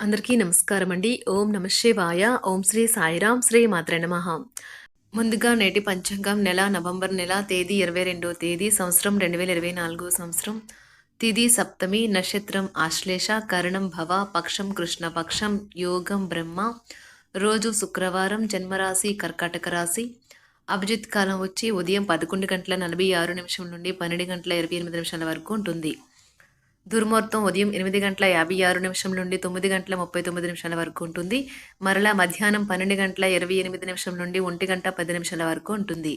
అందరికీ నమస్కారం అండి. ఓం నమ శివాయ. ఓం శ్రీ సాయిరాం శ్రీ మాత్ర నమ. ముందుగా నేటి పంచాంగం నెల నవంబర్ నెల తేదీ ఇరవై రెండో తేదీ సంవత్సరం రెండు వేల ఇరవై నాలుగో సంవత్సరం. తిది సప్తమి నక్షత్రం ఆశ్లేష కరణం భవ పక్షం కృష్ణపక్షం యోగం బ్రహ్మ. రోజు శుక్రవారం జన్మరాశి కర్కాటక రాశి. అభిజిత్ కాలం వచ్చి ఉదయం పదకొండు గంటల నలభై ఆరు నిమిషం నుండి పన్నెండు గంటల ఇరవై ఎనిమిది నిమిషాల వరకు ఉంటుంది. దుర్ముహూర్తం ఉదయం ఎనిమిది గంటల యాభై ఆరు నిమిషం నుండి తొమ్మిది గంటల ముప్పై తొమ్మిది నిమిషాల వరకు ఉంటుంది. మరలా మధ్యాహ్నం పన్నెండు గంటల ఇరవై ఎనిమిది నిమిషం నుండి ఒంటి గంట పది నిమిషాల వరకు ఉంటుంది.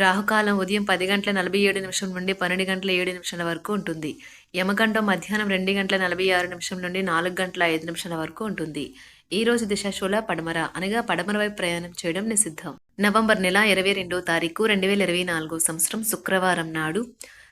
రాహుకాలం ఉదయం పది గంటల నలభై ఏడు నిమిషం నుండి పన్నెండు గంటల ఏడు నిమిషాల వరకు ఉంటుంది. యమగండం మధ్యాహ్నం రెండు గంటల నలభై ఆరు నిమిషం నుండి నాలుగు గంటల ఐదు నిమిషాల వరకు ఉంటుంది. ఈ రోజు దిశాశూల పడమర అనగా పడమర వైపు ప్రయాణం చేయడం నిషిద్ధం. నవంబర్ నెల ఇరవై రెండో తారీఖు రెండు వేల ఇరవై నాలుగో సంవత్సరం శుక్రవారం నాడు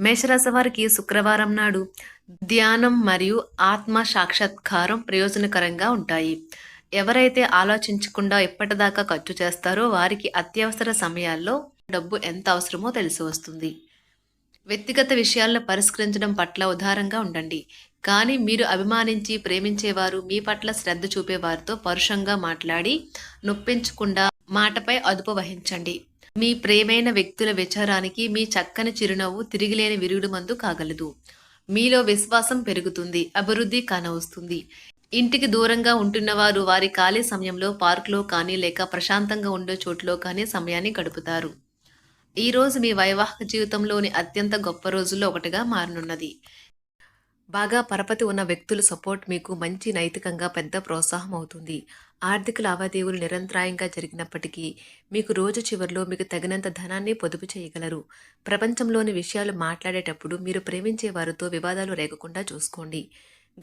మేషరాశి వారికి శుక్రవారం నాడు ధ్యానం మరియు ఆత్మ సాక్షాత్కారం ప్రయోజనకరంగా ఉంటాయి. ఎవరైతే ఆలోచించకుండా ఎప్పటిదాకా ఖర్చు చేస్తారో వారికి అత్యవసర సమయాల్లో డబ్బు ఎంత అవసరమో తెలిసి వస్తుంది. వ్యక్తిగత విషయాలను పరిష్కరించడం పట్ల ఉదారంగా ఉండండి. కానీ మీరు అభిమానించి ప్రేమించేవారు మీ పట్ల శ్రద్ధ చూపేవారితో పరుషంగా మాట్లాడి నొప్పించకుండా మాటపై అదుపు వహించండి. మీ ప్రేమైన వ్యక్తుల విచారానికి మీ చక్కని చిరునవ్వు తిరిగిలేని విరుగుడు మందు కాగలదు. మీలో విశ్వాసం పెరుగుతుంది అభివృద్ధి కానవస్తుంది. ఇంటికి దూరంగా ఉంటున్నవారు వారి ఖాళీ సమయంలో పార్కులో కానీ లేక ప్రశాంతంగా ఉండే చోట్లో కానీ సమయాన్ని గడుపుతారు. ఈ రోజు మీ వైవాహిక జీవితంలోని అత్యంత గొప్ప రోజుల్లో ఒకటిగా మారనున్నది. బాగా పరపతి ఉన్న వ్యక్తుల సపోర్ట్ మీకు మంచి నైతికంగా పెద్ద ప్రోత్సాహం అవుతుంది. ఆర్థిక లావాదేవీలు నిరంతరాయంగా జరిగినప్పటికీ మీకు రోజు చివరిలో మీకు తగినంత ధనాన్ని పొదుపు చేయగలరు. ప్రపంచంలోని విషయాలు మాట్లాడేటప్పుడు మీరు ప్రేమించే వారితో వివాదాలు రేగకుండా చూసుకోండి.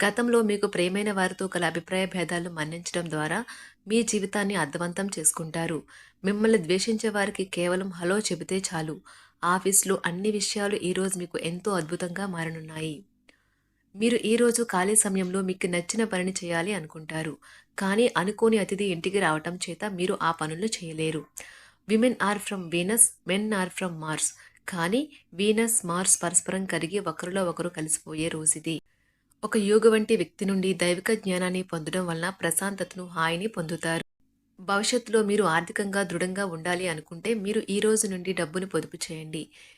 గతంలో మీకు ప్రేమైన వారితో గల అభిప్రాయ భేదాలు మన్నించడం ద్వారా మీ జీవితాన్ని అర్థవంతం చేసుకుంటారు. మిమ్మల్ని ద్వేషించే వారికి కేవలం హలో చెబితే చాలు. ఆఫీస్లో అన్ని విషయాలు ఈరోజు మీకు ఎంతో అద్భుతంగా మారనున్నాయి. మీరు ఈరోజు ఖాళీ సమయంలో మీకు నచ్చిన పనిని చేయాలి అనుకుంటారు. కానీ అనుకోని అతిథి ఇంటికి రావటం చేత మీరు ఆ పనులు చేయలేరు. Women are from Venus men are from Mars కానీ వీనస్ మార్స్ పరస్పరం కరిగి ఒకరిలో ఒకరు కలిసిపోయే రోజుది. ఒక యోగ వంటి వ్యక్తి నుండి దైవిక జ్ఞానాన్ని పొందడం వలన ప్రశాంతతను హాయిని పొందుతారు. భవిష్యత్తులో మీరు ఆర్థికంగా దృఢంగా ఉండాలి అనుకుంటే మీరు ఈ రోజు నుండి డబ్బును పొదుపు చేయండి.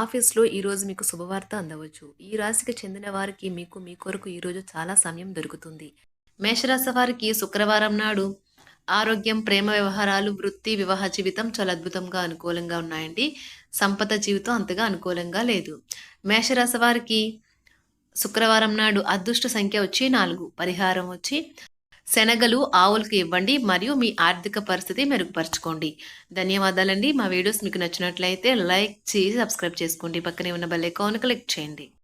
ఆఫీస్లో ఈరోజు మీకు శుభవార్త అందవచ్చు. ఈ రాశికి చెందిన వారికి మీకు మీ కొరకు ఈరోజు చాలా సమయం దొరుకుతుంది. మేషరాశి వారికి శుక్రవారం నాడు ఆరోగ్యం ప్రేమ వ్యవహారాలు వృత్తి వివాహ జీవితం చాలా అద్భుతంగా అనుకూలంగా ఉన్నాయండి. సంపద జీవితం అంతగా అనుకూలంగా లేదు. మేషరాశి వారికి శుక్రవారం నాడు అదృష్ట సంఖ్య వచ్చి నాలుగు పరిహారం వచ్చి శనగలు ఆవులకు ఇవ్వండి మరియు మీ ఆర్థిక పరిస్థితి మెరుగుపరచుకోండి. ధన్యవాదాలండి. మా వీడియోస్ మీకు నచ్చినట్లయితే లైక్ చేసి సబ్స్క్రైబ్ చేసుకోండి. పక్కనే ఉన్న బెల్ ఐకాన్ క్లిక్ చేయండి.